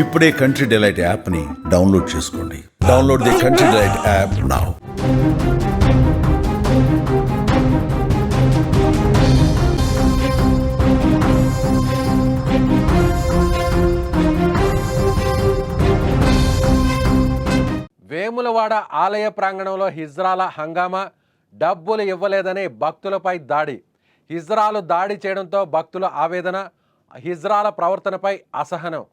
ఇప్పుడే Country Delight యాప్ని download చేసుకోండి. Download the Country Delight app now Vemulawada ఆలయ ప్రాంగణంలో హిజ్రాల హంగామా డబ్బులు ఇవ్వలేదని భక్తులపై దాడి. హిజ్రాలు దాడి చేయడంతో భక్తుల ఆవేదన హిజ్రాల ప్రవర్తనపై అసహనం.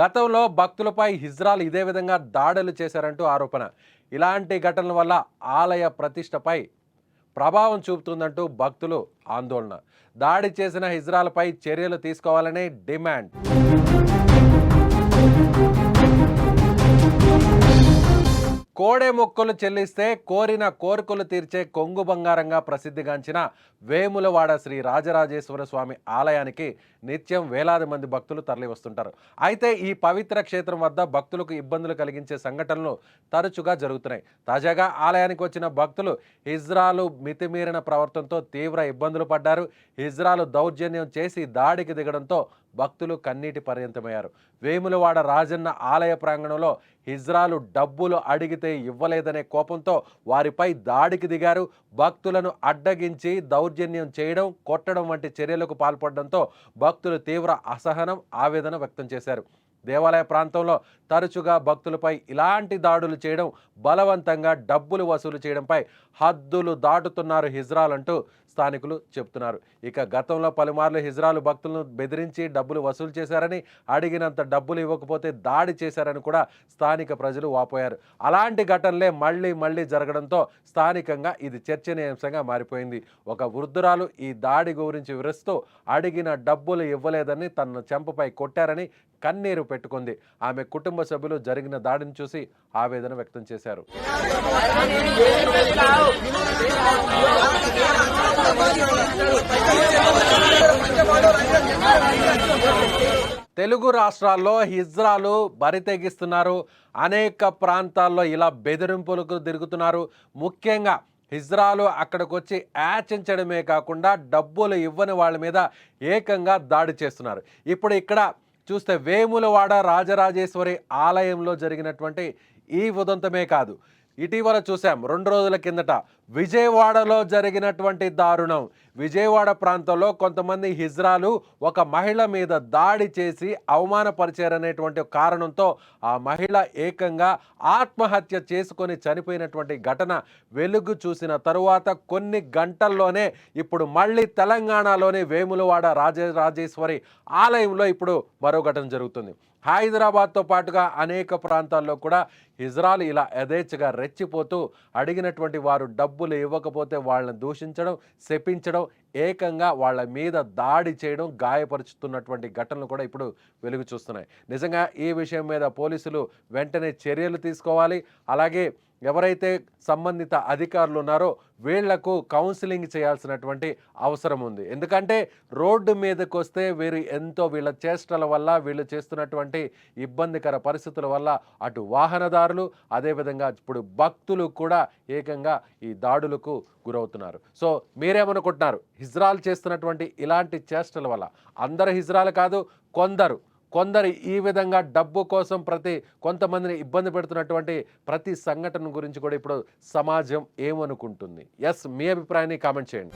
గతంలో భక్తులపై హిజ్రాలు ఇదే విధంగా దాడులు చేశారంటూ ఆరోపణ. ఇలాంటి ఘటనల వల్ల ఆలయ ప్రతిష్టపై ప్రభావం చూపుతుందంటూ భక్తులు ఆందోళన. దాడి చేసిన హిజ్రాలపై చర్యలు తీసుకోవాలని డిమాండ్. కోడె మొక్కలు చెల్లిస్తే కోరిన కోరికలు తీర్చే కొంగు బంగారంగా ప్రసిద్ధిగాంచిన వేములవాడ శ్రీ రాజరాజేశ్వర స్వామి ఆలయానికి నిత్యం వేలాది మంది భక్తులు తరలివస్తుంటారు. అయితే ఈ పవిత్ర క్షేత్రం వద్ద భక్తులకు ఇబ్బందులు కలిగించే సంఘటనలు తరచుగా జరుగుతున్నాయి. తాజాగా ఆలయానికి వచ్చిన భక్తులు హిజ్రాలు మితిమీరిన ప్రవర్తనతో తీవ్ర ఇబ్బందులు పడ్డారు. హిజ్రాలు దౌర్జన్యం చేసి దాడికి దిగడంతో భక్తులు కన్నీటి పర్యంతమయ్యారు. వేములవాడ రాజన్న ఆలయ ప్రాంగణంలో హిజ్రాలు డబ్బులు అడిగితే ఇవ్వలేదనే కోపంతో వారిపై దాడికి దిగారు. భక్తులను అడ్డగించి దౌర్జన్యం చేయడం కొట్టడం వంటి చర్యలకు పాల్పడడంతో భక్తులు తీవ్ర అసహనం ఆవేదన వ్యక్తం చేశారు. దేవాలయ ప్రాంతంలో తరచుగా భక్తులపై ఇలాంటి దాడులు చేయడం బలవంతంగా డబ్బులు వసూలు చేయడంపై హద్దులు దాటుతున్నారు హిజ్రాలంటూ స్థానికులు చెప్తున్నారు. ఇక గతంలో పలుమార్లు హిజ్రాలు భక్తులను బెదిరించి డబ్బులు వసూలు చేశారని అడిగినంత డబ్బులు ఇవ్వకపోతే దాడి చేశారని కూడా స్థానిక ప్రజలు వాపోయారు. అలాంటి ఘటనలే మళ్ళీ మళ్ళీ జరగడంతో స్థానికంగా ఇది చర్చనీయాంశంగా మారిపోయింది. ఒక వృద్ధురాలు ఈ దాడి గురించి వివరిస్తూ అడిగిన డబ్బులు ఇవ్వలేదని తన చెంపపై కొట్టారని కన్నీరు పెట్టుకుంది. ఆమె కుటుంబ సభ్యులు జరిగిన దాడిని చూసి ఆవేదన వ్యక్తం చేశారు. తెలుగు రాష్ట్రాల్లో హిజ్రాలు బరితెగిస్తున్నారు అనేక ప్రాంతాల్లో ఇలా బెదిరింపులకు తిరుగుతున్నారు. ముఖ్యంగా హిజ్రాలు అక్కడికి వచ్చి యాచించడమే కాకుండా డబ్బులు ఇవ్వని వాళ్ళ మీద ఏకంగా దాడి చేస్తున్నారు. ఇప్పుడు ఇక్కడ చూస్తే వేములవాడ రాజరాజేశ్వరి ఆలయంలో జరిగినటువంటి ఈ ఉదంతమే కాదు. ఇటీవల చూసాం రెండు రోజుల కిందట విజయవాడలో జరిగినటువంటి దారుణం. విజయవాడ ప్రాంతంలో కొంతమంది హిజ్రాలు ఒక మహిళ మీద దాడి చేసి అవమానపరిచారనేటువంటి కారణంతో ఆ మహిళ ఏకంగా ఆత్మహత్య చేసుకొని చనిపోయినటువంటి ఘటన వెలుగు చూసిన తరువాత కొన్ని గంటల్లోనే ఇప్పుడు మళ్ళీ తెలంగాణలోని వేములవాడ రాజరాజేశ్వరి ఆలయంలో ఇప్పుడు మరో ఘటన జరుగుతుంది. హైదరాబాద్తో పాటుగా అనేక ప్రాంతాల్లో కూడా ఇజ్రాయల్ ఇలా యథేచ్ఛగా రెచ్చిపోతూ అడిగినటువంటి వారు డబ్బులు ఇవ్వకపోతే వాళ్ళని దూషించడం శపించడం ఏకంగా వాళ్ళ మీద దాడి చేయడం గాయపరుచుతున్నటువంటి ఘటనలు కూడా ఇప్పుడు వెలుగు చూస్తున్నాయి. నిజంగా ఈ విషయం మీద పోలీసులు వెంటనే చర్యలు తీసుకోవాలి. అలాగే ఎవరైతే సంబంధిత అధికారులు ఉన్నారో వీళ్ళకు కౌన్సిలింగ్ చేయాల్సినటువంటి అవసరం ఉంది. ఎందుకంటే రోడ్డు మీదకు వస్తే వీరు ఎంతో వీళ్ళ చేష్టల వల్ల వీళ్ళు చేస్తున్నటువంటి ఇబ్బందికర పరిస్థితుల వల్ల అటు వాహనదారులు అదేవిధంగా ఇప్పుడు భక్తులు కూడా ఏకంగా ఈ దాడులకు గురవుతున్నారు. సో మీరేమనుకుంటున్నారు? హిజ్రాల్ చేస్తున్నటువంటి ఇలాంటి చేష్టల వల్ల అందరు హిజ్రాలు కాదు కొందరు కొందరు ఈ విధంగా డబ్బు కోసం ప్రతి కొంతమందిని ఇబ్బంది పెడుతున్నటువంటి ప్రతి సంఘటన గురించి కూడా ఇప్పుడు సమాజం ఏమనుకుంటుంది? ఎస్ మీ అభిప్రాయాన్ని కామెంట్ చేయండి.